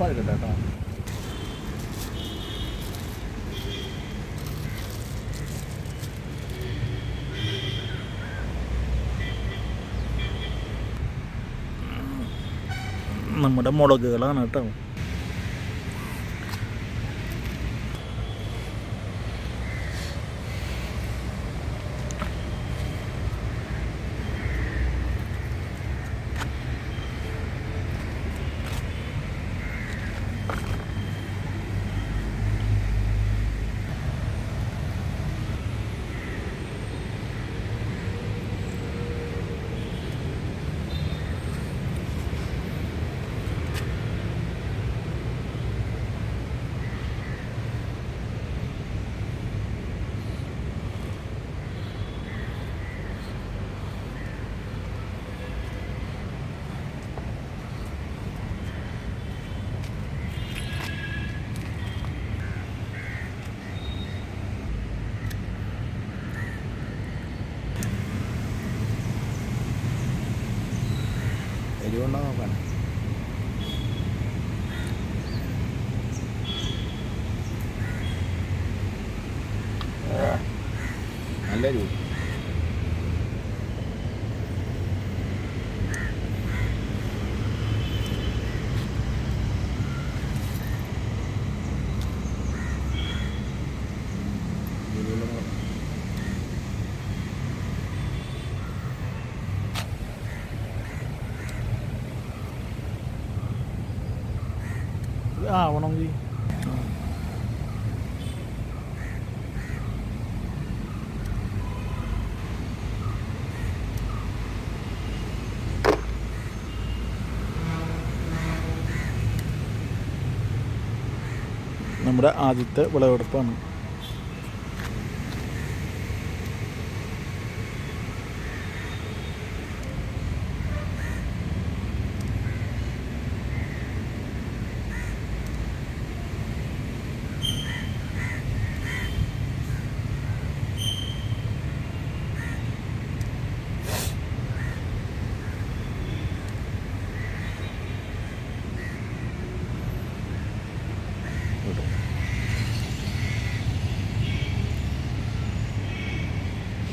തണുപ്പായിക്കട്ടെ കേട്ടോ. നമ്മുടെ മുളകുകളാണ് കേട്ടോ. എരിവുണ്ടോ നോക്കാൻ നല്ല എരിവ് എരിവുള്ള മുളക്. ആവണമെങ്കിൽ. നമ്മുടെ ആദ്യത്തെ വിളവെടുപ്പാണ്.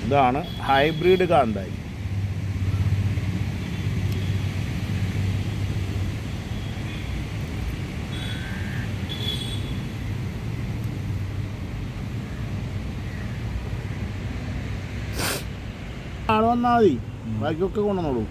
ഇതാണ് ഹൈബ്രിഡ് കാന്താരി. ആൾ വന്നാൽ മതി. ബാക്കിയൊക്കെ കൊണ്ടുവന്നോളൂ.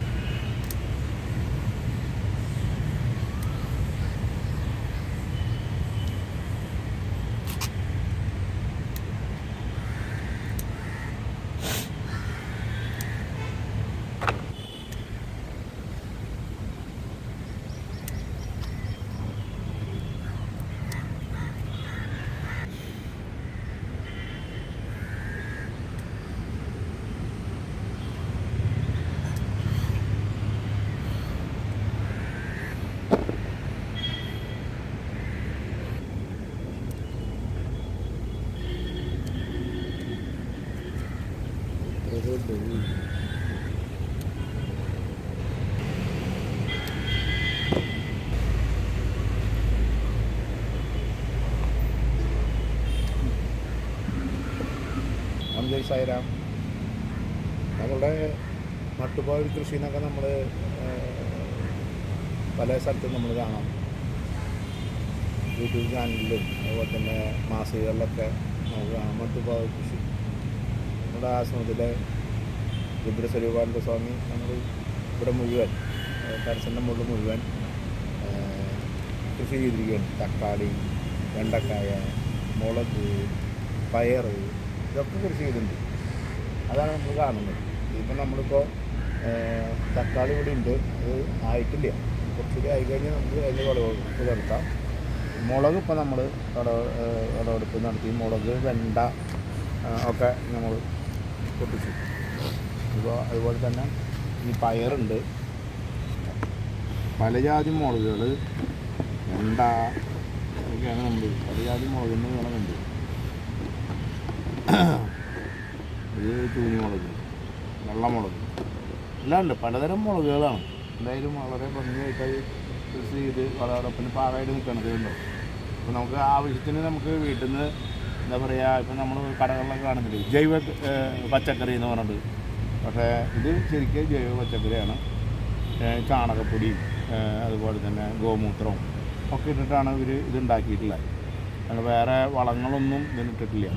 സായിരാം നമ്മളുടെ നട്ടുപാവിൽ കൃഷി എന്നൊക്കെ നമ്മൾ പല സ്ഥലത്തും നമ്മൾ കാണാം. യൂട്യൂബ് ചാനലിലും അതുപോലെ തന്നെ മാസികകളിലൊക്കെ നമുക്ക് കാണാം. മട്ടുപാവ് കൃഷി. നമ്മുടെ ആശ്രമത്തിലെ രുദ്രസ്വരൂപാനന്ദ സ്വാമി നമ്മൾ ഇവിടെ മുഴുവൻ ടെറസിന്റെ മുകളിൽ മുഴുവൻ കൃഷി ചെയ്തിരിക്കുകയാണ്. തക്കാളി വെണ്ടക്കായ മുളക് പയർ ഇതൊക്കെ കൃഷി ചെയ്തിട്ടുണ്ട്. അതാണ് നമ്മൾ കാണുന്നത്. ഇപ്പം നമ്മളിപ്പോൾ തക്കാളി ഇവിടെ ഉണ്ട്. അത് ആയിട്ടില്ല. കുറച്ചുകൂടി ആയി കഴിഞ്ഞാൽ നമുക്ക് അതിന്റെ വിളവെടുപ്പ് നടത്താം. മുളക് ഇപ്പോൾ നമ്മൾ വിളവെടുപ്പ് നടത്തി. മുളക് വെണ്ട ഒക്കെ നമ്മൾ പൊട്ടിച്ചു. ഇപ്പോൾ അതുപോലെ തന്നെ ഈ പയറുണ്ട്. പലജാതി മുളകുകൾ വെണ്ട ഒക്കെയാണ് നമ്മൾ പലജാതി മുളകിന് വേണമെന്നുണ്ട് ഇത് തൂനിമുളക് വെള്ളമുളക് എല്ലാം ഉണ്ട് പലതരം മുളകുകളാണ്. എന്തായാലും വളരെ ഭംഗിയായിട്ട് കൃഷി ചെയ്ത് വളരോടൊപ്പം പാകമായിട്ട് നിൽക്കണത് ഉണ്ടോ അപ്പോൾ നമുക്ക് ആവശ്യത്തിന് നമുക്ക് വീട്ടിൽ നിന്ന് എന്താ പറയുക ഇപ്പം നമ്മൾ കടകളിലൊക്കെ കാണുന്നില്ലേ? ജൈവ പച്ചക്കറി എന്ന് പറഞ്ഞിട്ട്. പക്ഷേ ഇത് ശരിക്കും ജൈവ പച്ചക്കറിയാണ്. ചാണകപ്പൊടി ചാണകപ്പൊടിയും അതുപോലെ തന്നെ ഗോമൂത്രവും ഒക്കെ ഇട്ടിട്ടാണ് ഇവർ ഇതുണ്ടാക്കിയിട്ടുള്ളത് വേറെ വളങ്ങളൊന്നും ഇതിനിട്ടിട്ടില്ല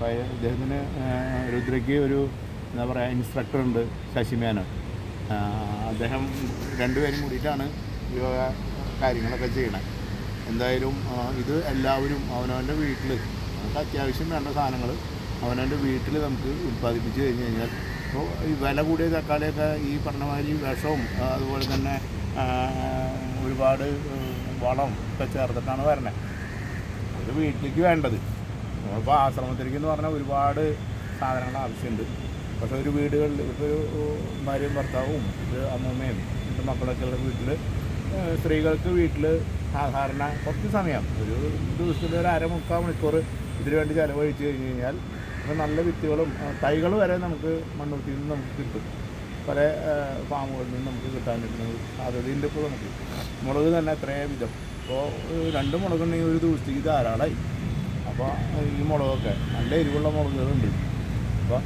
അപ്പോൾ ഇദ്ദേഹത്തിന് രുദ്രയ്ക്ക് ഒരു എന്താ പറയുക ഇൻസ്ട്രക്ടർ ഉണ്ട് ശശിമേനോൻ. അദ്ദേഹം രണ്ടുപേരും കൂടിയിട്ടാണ് യോഗ കാര്യങ്ങളൊക്കെ ചെയ്യണത് എന്തായാലും ഇത് എല്ലാവരും അവനവന്റെ വീട്ടിൽ നമുക്ക് അത്യാവശ്യം വേണ്ട സാധനങ്ങൾ അവനവന്റെ വീട്ടിൽ നമുക്ക് ഉൽപ്പാദിപ്പിച്ച് കഴിഞ്ഞ് കഴിഞ്ഞാൽ ഇപ്പോൾ ഈ വില കൂടിയ തക്കാളിയൊക്കെ ഈ പറഞ്ഞ മാതിരി വിഷവും അതുപോലെ തന്നെ ഒരുപാട് വളം ഒക്കെ ചേർത്തിട്ടാണ് വരണത് അത് വീട്ടിലേക്ക് വേണ്ടത്. നമ്മളിപ്പോൾ ആശ്രമത്തിലേക്ക് എന്ന് പറഞ്ഞാൽ ഒരുപാട് സാധനങ്ങൾ ആവശ്യമുണ്ട്. പക്ഷെ ഒരു വീടുകളിൽ ഇപ്പോൾ ഒരു ഭാര്യയും ഭർത്താവും ഇത് അമ്മൂമ്മയും രണ്ട് മക്കളൊക്കെ ഉള്ള വീട്ടിൽ സ്ത്രീകൾക്ക് വീട്ടിൽ സാധാരണ കുറച്ച് സമയം ഒരു ദിവസത്തിൽ ഒരു അര മുക്കാൽ മണിക്കൂർ ഇതിനു വേണ്ടി ചിലവഴിച്ച് കഴിഞ്ഞ് കഴിഞ്ഞാൽ അപ്പോൾ നല്ല വിത്തുകളും തൈകൾ വരെ നമുക്ക് മണ്ണുത്തിയിൽ നിന്ന് നമുക്ക് കിട്ടും. പല ഫാമുകളിൽ നിന്ന് നമുക്ക് കിട്ടാൻ കിട്ടുന്നത് സാധ്യതയുണ്ട് ഇപ്പോൾ നമുക്ക്. മുളക് തന്നെ എത്രയേ വിധം. ഇപ്പോൾ രണ്ട് മുളകുണ്ടെങ്കിൽ ഒരു ദിവസത്തേക്ക് ധാരാളമായി. അപ്പോൾ ഈ മുളകൊക്കെ നല്ല എരിവുള്ള മുളകുകളുണ്ട്. അപ്പോൾ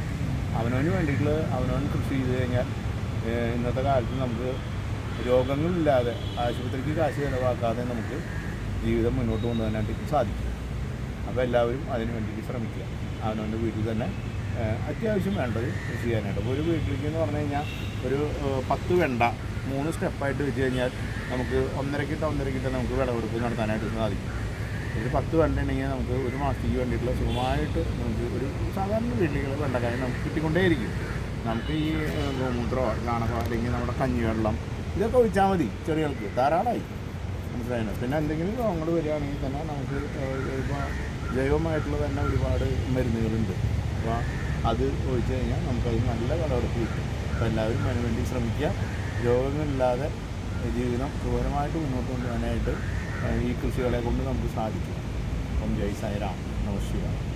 അവനവന് വേണ്ടിയിട്ടുള്ള അവനവൻ കൃഷി ചെയ്ത് കഴിഞ്ഞാൽ ഇന്നത്തെ കാലത്ത് നമുക്ക് രോഗങ്ങളില്ലാതെ ആശുപത്രിക്ക് കാശ് ചിലവാക്കാതെ നമുക്ക് ജീവിതം മുന്നോട്ട് കൊണ്ടുപോകാനായിട്ട് സാധിക്കും. അപ്പോൾ എല്ലാവരും അതിന് വേണ്ടിയിട്ട് ശ്രമിക്കുക. അവനവന്റെ വീട്ടിൽ തന്നെ അത്യാവശ്യം വേണ്ടത് കൃഷി ചെയ്യാനായിട്ട്. അപ്പോൾ ഒരു വീട്ടിലേക്ക് എന്ന് പറഞ്ഞു കഴിഞ്ഞാൽ ഒരു പത്ത് വെണ്ട മൂന്ന് സ്റ്റെപ്പായിട്ട് വെച്ച് കഴിഞ്ഞാൽ നമുക്ക് ഒന്നരക്കിട്ട് ഒന്നരക്കിട്ട് നമുക്ക് വിളവെടുപ്പ് നടത്താനായിട്ട് സാധിക്കും. ഒരു പത്ത് വെണ്ട നമുക്ക് ഒരു മാസത്തേക്ക് വേണ്ടിയിട്ടുള്ള സുഖമായിട്ട് നമുക്ക് ഒരു സാധാരണ വീട്ടിലേക്കുള്ള വെണ്ടക്കായ നമുക്ക് കിട്ടിക്കൊണ്ടേയിരിക്കും. നമുക്ക് ഈ ഗോമൂത്രമോ ചാണകമോ അല്ലെങ്കിൽ നമ്മുടെ കഞ്ഞിവെള്ളം ഇതൊക്കെ ഒഴിച്ചാൽ മതി ചെടികൾക്ക് ധാരാളമായി. മനസ്സിലായോ? പിന്നെ എന്തെങ്കിലും രോഗങ്ങൾ വരികയാണെങ്കിൽ തന്നെ നമുക്ക് ഇപ്പോൾ ജൈവമായിട്ടുള്ള തന്നെ ഒരുപാട് മരുന്നുകളുണ്ട്. അപ്പോൾ അത് ഒഴിച്ചു കഴിഞ്ഞാൽ നമുക്കത് നല്ല വിളവെടുപ്പ് കിട്ടും. അപ്പോൾ എല്ലാവരും അതിനുവേണ്ടി ശ്രമിക്കുക. രോഗങ്ങളില്ലാതെ ജീവിതം സുഖകരമായിട്ട് മുന്നോട്ട് കൊണ്ടുപോകാനായിട്ട് ഈ കൃഷികളെ കൊണ്ട് നമുക്ക് സാധിക്കും. അപ്പം ജയ് സായിരാം. നമസ്തേ